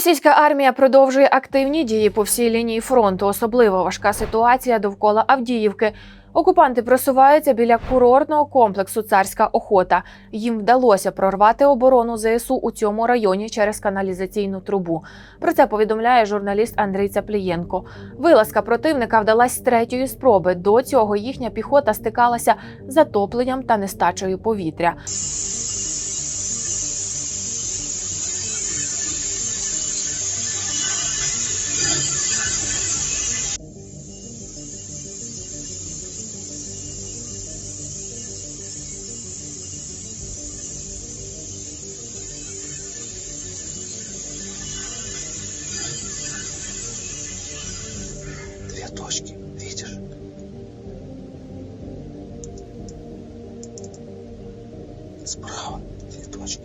Російська армія продовжує активні дії по всій лінії фронту. Особливо важка ситуація довкола Авдіївки. Окупанти просуваються біля курортного комплексу Царська охота. Їм вдалося прорвати оборону ЗСУ у цьому районі через каналізаційну трубу. Про це повідомляє журналіст Андрій Цаплієнко. Вилазка противника вдалась третьої спроби. До цього їхня піхота стикалася з затопленням та нестачею повітря. Точки, видишь? Справа две точки.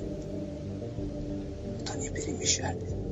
Вот они перемещались.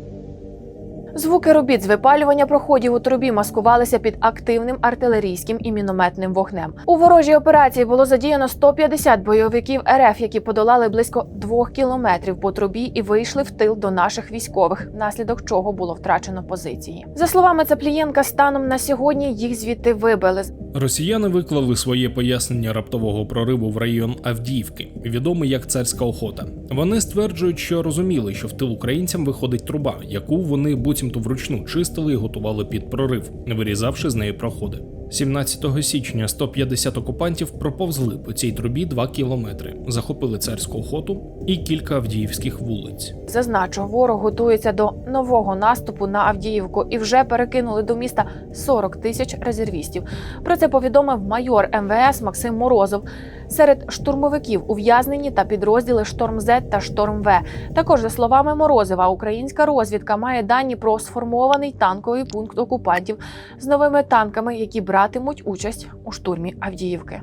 Звуки робіт з випалювання проходів у трубі маскувалися під активним артилерійським і мінометним вогнем. У ворожій операції було задіяно 150 бойовиків РФ, які подолали близько двох кілометрів по трубі і вийшли в тил до наших військових, внаслідок чого було втрачено позиції. За словами Цаплієнка, станом на сьогодні їх звідти вибили. Росіяни виклали своє пояснення раптового прориву в район Авдіївки, відомий як царська охота. Вони стверджують, що розуміли, що в тил українцям виходить труба, яку вони буцімто вручну чистили і готували під прорив, вирізавши з неї проходи. 17 січня 150 окупантів проповзли по цій трубі 2 кілометри, захопили царську охоту і кілька авдіївських вулиць. Зазначу, ворог готується до нового наступу на Авдіївку і вже перекинули до міста 40 тисяч резервістів. Про це повідомив майор МВС Максим Морозов. Серед штурмовиків ув'язнені та підрозділи Шторм З та Шторм В. Також за словами Морозова, українська розвідка має дані про сформований танковий пункт окупантів з новими танками, які братимуть участь у штурмі Авдіївки.